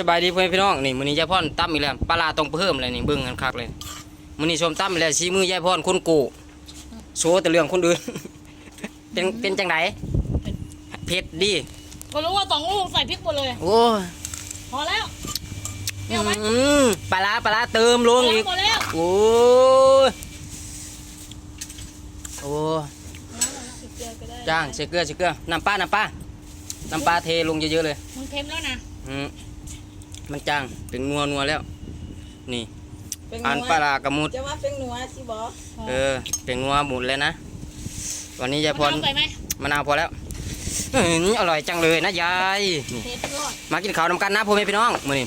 สบายดีพ่อแม่พี่น้องนี่มื้อนี้ยายพรตั้มอีกแล้วปลาร้าต้องเพิ่มเลยนี่เบิ่งกันคักเลยมื้อนี้ชมตั้มอีกแล้วสีมือยายพรคนโกโซแต่เรื่องคนอื่น เป็นเป็นจังไดเผ็ดดีก็รู้ว่าสองลูกใส่พริกหมดเลยโอ้ยพอแล้วเดี๋ยวไหมอืมปลาร้าปลาร้าเติมลงอีกพอแล้วโอ้ยโอ้ยจ้างใส่เกลือใส่เกลือน้ำปลาน้ำปลาน้ำปลาเทลงเยอะๆเลยมันเค็มแล้วนะอืม มันจางเป็นนัวนัวแล้ว นี่เป็นอันนัวปลาร้ากระมุดจะว่าเป็นนัวสิบอเออเป็นนัวหมุนเลยนะวันนี้ยายพรมะนาวใส่ไหมมะนาวพอแล้วอื้อหืออร่อยจังเลยนะยายนี่เทสรอดมากินข้าวนำกันนะพ่อแม่พี่น้องมื้อนี้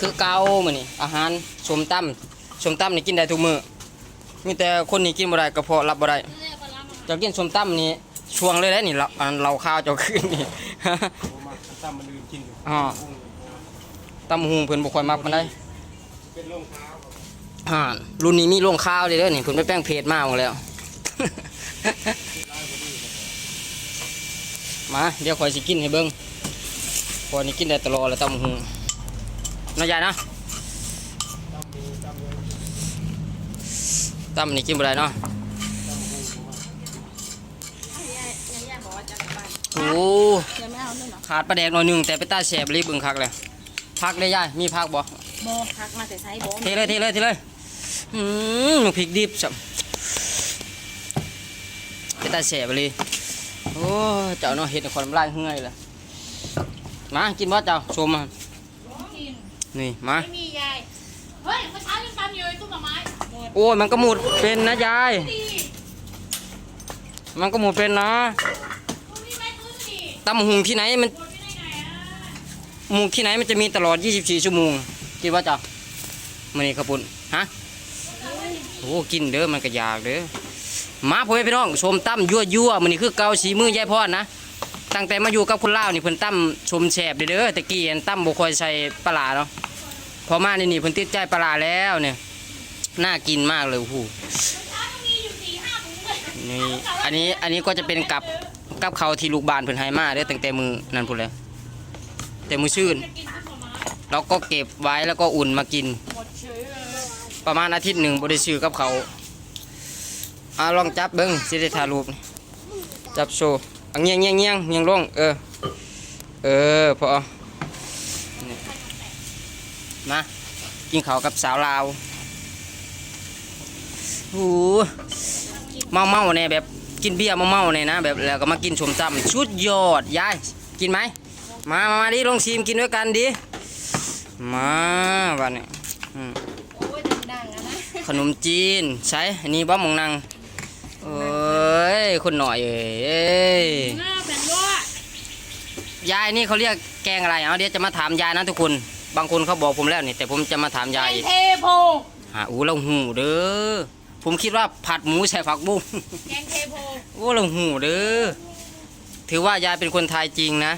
คือเกามื้อนี้อาหารสมตำสมตำนี่กินได้ทุกมื้อมีแต่คนนี่กินบ่ได้กระเพาะรับบ่ได้เรียกปลาร้ามาเจะกินสมตำนี่ช่วงเลยได้นี่เราอันเราข้าวเจ้าขึ้นนี่มาตั้มมันลืมกินอยู่อ๋อ ตำหุงเพิ่นบ่ค่อยมักปานใดเป็นโรงเท้าอ่ารุ่นนี้มีโรงข้าวเลยเด้อนี่เพิ่นไปแป้งเพจมาหมดแล้ว มาเดี๋ยวข่อยสิกินให้เบิ่งข่อยนี่กินได้ตลอดแล้วตำหุงน้อยายนะตำนี่กินบ่ได้เนาะโอ้จะไม่เอาด้วยเหรอขาดปลาแดกหน่อยหนึงแต่ไปตาแสบเลยเบิ่งคักเลย พักได้ยายมีพักบ่โบพักมาแต่ไซโบเทเลยเทเลยเทเลยอืมพริกดิบสับไปตาแสบเลยโอ้เจ้าเนาะเห็ดให้คนน้ำลายเหื่อยเลยมากินบ่เจ้าชมมากินนี่มาไม่มียายเฮ้ยเมื่อเช้ายังตำอยู่ไอ้ตุ้มหน่อไม้โอ้ยมันก็หมุดเป็นนะยายดีมันก็หมุดเป็นนะตุ้มนี่ไม่ซื้อดิตำหุงที่ไหนมัน หมดไปได้ไงอะ หมูที่ไหนมันจะมีตลอด 24 ชั่วโมงคิดว่าจ้ามันนี่ขาวปุ่นฮะโอ้กินเด้อมันก็อยากเด้อมาพ่อแม่พี่น้องชมตั้มยั่วยั่วมันนี่คือเกาสีมือยายพรนะตั้งแต่มาอยู่กับคุณเล่านี่เพิ่นตั้มชมแฉบเด้อเตะกี้อันตั้มบ่ค่อยใส่ปลาร้าเนาะพอมานี่นี่เพิ่นติดใจปลาร้าแล้วเนี่ยน่ากินมากเลยโอ้โหเช้าต้องมีอยู่สี่ห้นี่อันนี้อันนี้ก็จะเป็นกับกับเขาที่ลูกบานเพิ่นให้มาเด้อตั้งแต่มือนั่นพุ่นเลย แต่มือชื่น เราก็เก็บไว้แล้วก็อุ่นมากิน ประมาณอาทิตย์หนึ่งบ่ได้ซื้อกับเขาอ่าลองจับเบิ้งสิได้ถ่ายรูปจับโชว์อังเงียงเงียงเงียงเงียงลงเออเออพอมากินข้าวกับสาวลาวหูเมาเมาเนี่ยแบบกินเบียร์เมาเมาเนี่ยนะแบบแล้วก็มากินชมตำชุดยอดยายกินไหม มามามาดิลองชิมกินด้วยกันดิมาวันนี้อืมโอ้ยดังๆอะนะขนมจีนใช่อันนี้บ้ามองนางเอ้ยคนหน่อยเอ้ยหน้าเป็นว่ายายนี่เขาเรียกแกงอะไรเอาเดี๋ยวจะมาถามยายนะทุกคน บางคนเขาบอกผมแล้วนี่ แต่ผมจะมาถามไอยายอีกเทโพหาอู้เราหูเด้อผมคิดว่าผัดหมูใส่ผักบุ้ง แกงเทโพโอ้เราหูเด้อถือว่ายายเป็นคนไทยจริงนะ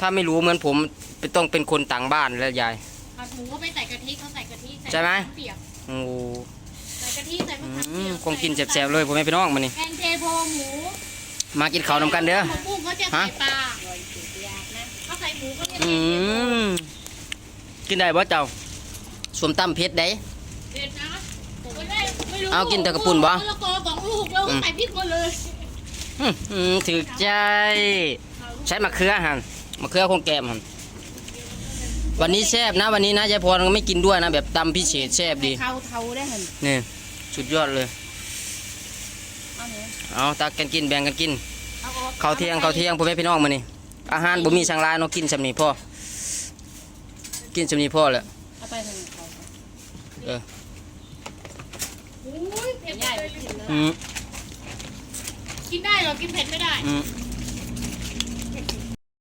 ถ้าไม่รู้เหมือนผมต้องเป็นคนต่างบ้านแล้วยาย ผัดหมูก็ไปใส่กะทิเขาใส่กะทิใส่ใช่ไหมะเปียกโอ้ใส่กะทิใส่มะอืขามเปีมยกคงกินแสบๆเลยผมไม่ไปน้องมานี่แกงเทโพหมูมากินข้าวนำกันเด้อ หมูกุ้งเขาจะใส่ฮะ ปลาเขาใส่หมูเขาจะอืมกินได้บ่เจ้าสวมตั้มเพชรได้เด็ดนะผมไม่ได้ไม่รู้เอากินแต่กระปุ่นบ่ มะละกอสองลูกแล้วอืมใส่พริกหมดเลยอื้อหือถือใจ ใช้มะเขือหัน มะเขือคงแกมหันวันนี้แซ่บนะ วันนี้นะยายพรก็ไม่กินด้วยนะ แบบตำพิเศษแซ่บดีเทาเทาๆได้เห็นนี่สุดยอดเลยเอาเนี่ยเอาตักกันกินแบ่งกันกินเอาออกข้าวเที่ยงข้าวเที่ยงพ่อแม่พี่น้องมานี่อาหารบ่มีสังลายเนาะกินสำนี้พ่อกินสำนี้พ่อแหละเอาไปเลยเขาเอออุ้ยเผ็ดใหญ่เลยกินเลยอืมกินได้เหรอกินเผ็ดไม่ได้อืม